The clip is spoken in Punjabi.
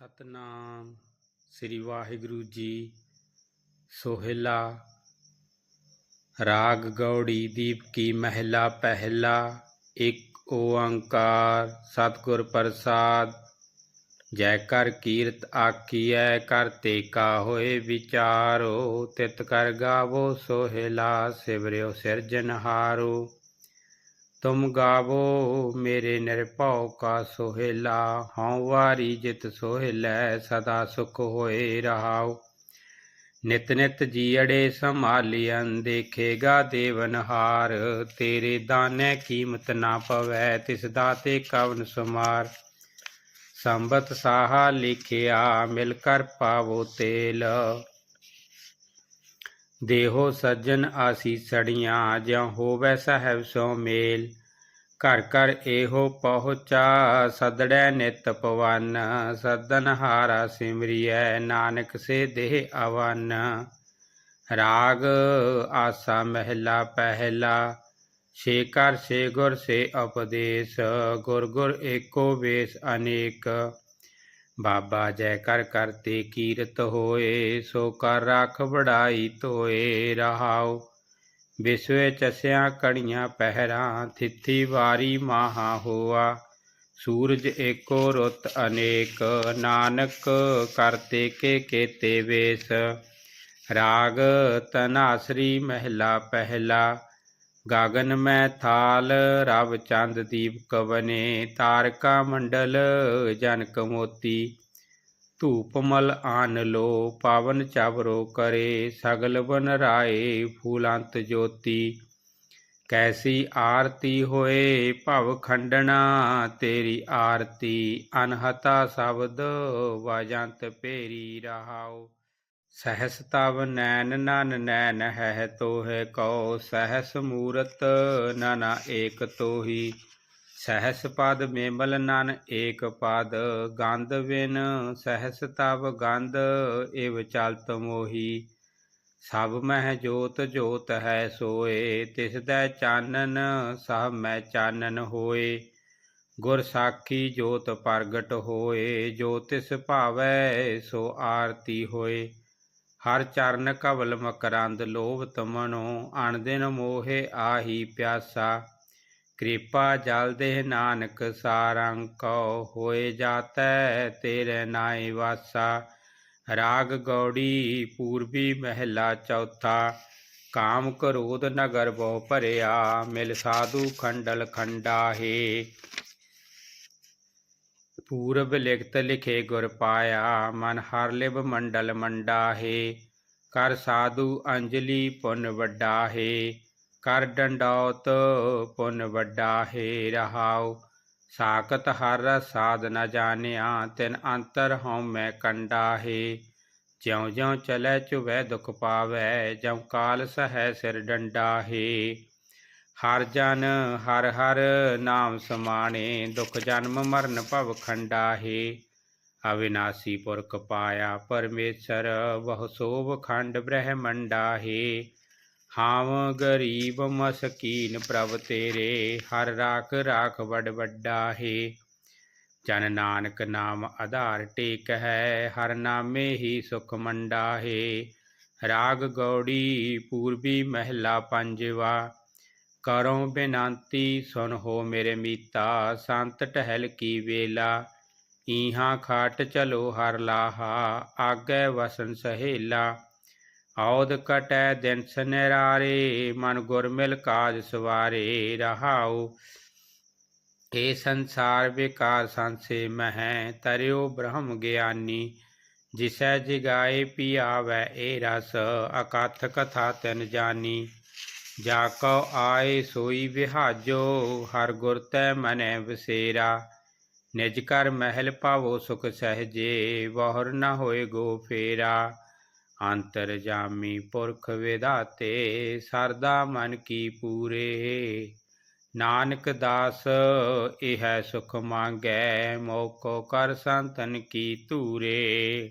ਸਤਨਾਮ, ਸ੍ਰੀ ਵਾਹਿਗੁਰੂ ਜੀ। ਸੋਹਿਲਾ, ਰਾਗ ਗੌੜੀ ਦੀਪ ਕੀ ਮਹਿਲਾ ਪਹਿਲਾ, ਇੱਕ ਓੰਕਾਰ, ਸਤਿਗੁਰ ਪ੍ਰਸਾਦ। ਜੈ ਕਰ ਕੀਰਤ ਆਖੀਐ ਕਰਤੇ ਕਾ ਹੋਏ ਵਿਚਾਰੋ। ਤਿਤ ਕਰ ਗਾਵੋ ਸੋਹਿਲਾ, ਸਿਵਰਿਓ ਸਿਰਜਨਹਾਰੋ ਤੁਮ ਗਾਵੋ ਮੇਰੇ ਨਿਰਭਉ ਕਾ ਸੋਹਿਲਾ ਹਉ ਵਾਰੀ ਜਿਤ ਸੋਹਿਲੈ ਸਦਾ ਸੁਖ ਹੋਏ ਰਹਾਉ ਨਿਤ ਨਿਤ ਜੀੜੇ ਸੰਭਾਲਿਅਨ ਦੇਖੇਗਾ ਦੇਵਨਹਾਰ ਤੇਰੇ ਦਾਨੇ ਕੀਮਤ ਨਾ ਪਵੈ ਤਿਸ ਦਾਤੇ ਕਵਨ ਸੁਮਾਰ ਸੰਬਤ ਸਾਹਾ ਲਿਖਿਆ ਮਿਲ ਕਰ ਪਾਵੋ ਤੇਲ ਦੇਹੋ ਸੱਜਣ ਆਸੀਸੜੀਆਂ ਜਿਉ ਹੋਵੈ ਸਹਿਬ ਸੋ ਮੇਲ। ਘਰ ਘਰ ਇਹੋ ਪਹੁੰਚਾ, ਸਦੜੈ ਨਿਤ ਪਵਨ। ਸਦਨ ਹਾਰਾ ਸਿਮਰਿਐ, ਨਾਨਕ ਸੇ ਦੇਹ ਅਵਨ ਰਾਗ ਆਸਾ ਮਹਿਲਾ ਪਹਿਲਾ, ਛੇ ਕਰ ਛੇ ਗੁਰ ਸੇ ਉਪਦੇਸ਼। ਗੁਰ ਗੁਰ ਏਕੋ ਵੇਸ ਅਨੇਕ। ਬਾਬਾ ਜੈ ਕਰ ਕਰਤੇ ਕੀਰਤ ਹੋਏ, ਸੋ ਕਰ ਰਖ ਵੜਾਈ ਤੋਏ ਰਹਾਉ। ਵਿਸਵੇ ਚਸਿਆ ਕਣੀਆਂ ਪਹਿਰਾਂ, ਥਿੱਥੀ ਵਾਰੀ ਮਾਹਾ ਹੋਆ। ਸੂਰਜ ਏਕੋ ਰੁੱਤ ਅਨੇਕ, ਨਾਨਕ ਕਰਤੇ ਕੇ ਕੇਤੇ ਵੇਸ। ਰਾਗ ਤਨਾਸਰੀ ਮਹਿਲਾ ਪਹਿਲਾ ਗਾਗਨ ਮੈਂ ਥਾਲ, ਰਵ ਚੰਦ ਦੀਪ ਕਵਨੇ, ਤਾਰਕਾ ਮੰਡਲ ਜਨਕ ਮੋਤੀ। ਧੂਪ ਮਲ ਆਨ ਲੋ, ਪਾਵਨ ਚਵਰੋ ਕਰੇ, ਸਗਲ ਬਨ ਰਾਏ ਫੂਲੰਤ ਜੋਤੀ। ਕੈਸੀ ਆਰਤੀ ਹੋਏ ਭਵ ਖੰਡਣਾ, ਤੇਰੀ ਆਰਤੀ ਅਨਹਤਾ ਸ਼ਬਦ ਵਜੰਤ ਪੇਰੀ ਰਹਾਓ। ਸਹਸ ਤਵ ਨੈਨ ਨਨ ਨੈਨ ਹੈ ਤੋਹਿ ਕਉ, ਸਹਸ ਮੂਰਤ ਨਨ ਏਕ ਤੋਹੀ। ਸਹਸ ਪਦ ਮੇਮਲ ਨਨ ਏਕ ਪਦ, ਗੰਧ ਵਿਨ ਸਹਸ ਤਵ ਗੰਧ ਇਵ ਚਲਤ ਮੋਹੀ। ਸਭ ਮਹਿ ਜੋਤ ਜੋਤ ਹੈ ਸੋਏ, ਤਿਸ ਦੈ ਚਾਨਨ ਸਭ ਮੈਂ ਚਾਨਨ ਹੋਏ। ਗੁਰ ਸਾਖੀ ਜੋਤ ਪ੍ਰਗਟ ਹੋਏ, ਜੋ ਤਿਸ ਭਾਵੈ ਸੋ ਆਰਤੀ ਹੋਏ। ਹਰ ਚਰਨ ਕਵਲ ਮਕਰੰਦ ਲੋਭ ਤਮਨੋ, ਅਣ ਦਿਨ ਆਹੀ ਪਿਆਸਾ। ਕਿਰਪਾ ਜਲ ਦੇ ਨਾਨਕ ਸਾਰੰ ਸਾਰੰਕੋ ਹੋਏ ਜਾਤੈ ਤੇਰੇ ਨਾਈ ਵਾਸਾ। ਰਾਗ ਗੌੜੀ ਪੂਰਬੀ ਮਹਿਲਾ ਚੌਥਾ, ਕਾਮ ਕਰੋਧ ਨਗਰ ਬਹੁ ਭਰਿਆ, ਮਿਲ ਸਾਧੂ ਖੰਡਲ ਖੰਡਾਹੇ। ਪੂਰਬ ਲਿਖਤ ਲਿਖੇ ਗੁਰ ਪਾਇਆ ਮਨ ਹਰ ਲਿਬ ਮੰਡਲ ਮੰਡਾਹੇ ਕਰ ਸਾਧੂ ਅੰਜਲੀ ਪੁੰਨ ਵੱਡਾ ਹੈ ਕਰ ਡੰਡੌਤ ਪੁੰਨ ਵੱਡਾ ਹੈ ਰਹਾਉ ਸਾਖਤ ਹਰ ਸਾਧ ਨ ਜਾਣਿਆ ਤਿਨ ਅੰਤਰ ਹਉ ਮੈਂ ਕੰਡਾ ਹੈ ਜਿਉ ਜਿਉ ਚਲੈ ਚੁਵੈ ਦੁਖ ਪਾਵੈ ਜਉ ਕਾਲ ਸਹੈ ਸਿਰ ਡੰਡਾ ਹੈ ਹਰ ਜਨ ਹਰ ਹਰ ਨਾਮ ਸਮਾਣੇ ਦੁਖ ਜਨਮ ਮਰਨ ਭਵ ਖੰਡਾ ਹੈ ਅਵਿਨਾਸੀ ਪੁਰਖ ਪਾਇਆ ਪਰਮੇਸ਼ਰ ਬਹੁ ਸੋਭ ਖੰਡ ਬ੍ਰਹਮੰਡਾ ਹੈ ਹਾਵ ਗਰੀਬ ਮਸਕੀਨ ਪ੍ਰਭ ਤੇਰੇ ਹਰ ਰਾਖ ਰਾਖ ਵਡ ਵੱਡਾ ਹੈ ਜਨ ਨਾਨਕ ਨਾਮ ਆਧਾਰ ਟੇਕ ਹੈ ਹਰ ਨਾਮੇ ਹੀ ਸੁਖ ਮੰਡਾ ਹੈ ਰਾਗ ਗੌੜੀ ਪੂਰਬੀ ਮਹਿਲਾ ਪੰਜਵਾ ਕਰੋ ਬੇਨੰਤੀ ਸੁਨ ਹੋ ਮੇਰੇ ਮੀਤਾ, ਸੰਤ ਟਹਿਲ ਕੀ ਵੇਲਾ? ਈਹਾਂ ਖਾਟ ਚਲੋ ਹਰ ਲਾਹਾ, ਆਗੇ ਵਸਨ ਸਹੇਲਾ। ਔਦ ਕਟੈ ਦਿਨ ਸਨਰਾਰੇ ਮਨ ਗੁਰ ਮਿਲ ਕਾਜ ਸਵਾਰੇ, ਰਹਾਉ। ਏ ਸੰਸਾਰ ਵਿਕਾਰ ਸੰਸੇ ਮਹਿ, ਤਰਿਓ ਬ੍ਰਹਮ ਗਿਆਨੀ। ਜਿਸੈ ਜਗਾਏ ਪਿਆਵੈ ਏ ਰਸ, ਅਕਥ ਕਥਾ ਤਿਨ ਜਾਨੀ। ਜਾ ਕਉ ਆਏ ਸੋਈ ਵਿਹਾਜੋ, ਹਰ ਗੁਰ ਤੈ ਮਨੈ ਵਸੇਰਾ। ਨਿਜ ਕਰ ਮਹਿਲ ਪਾਵੋ ਸੁਖ ਸਹਜੇ ਬਹੁਰ ਨਾ ਹੋਏ ਗੋ ਫੇਰਾ। ਅੰਤਰ ਜਾਮੀ ਪੁਰਖ ਵਿਦਾਤੇ ਸਰਦਾ ਮਨ ਕੀ ਪੂਰੇ। ਨਾਨਕ ਦਾਸ, ਇਹ ਸੁਖ ਮੰਗੈ, ਮੋਕੋ ਕਰ ਸੰਤਨ ਕੀ ਧੂਰੇ।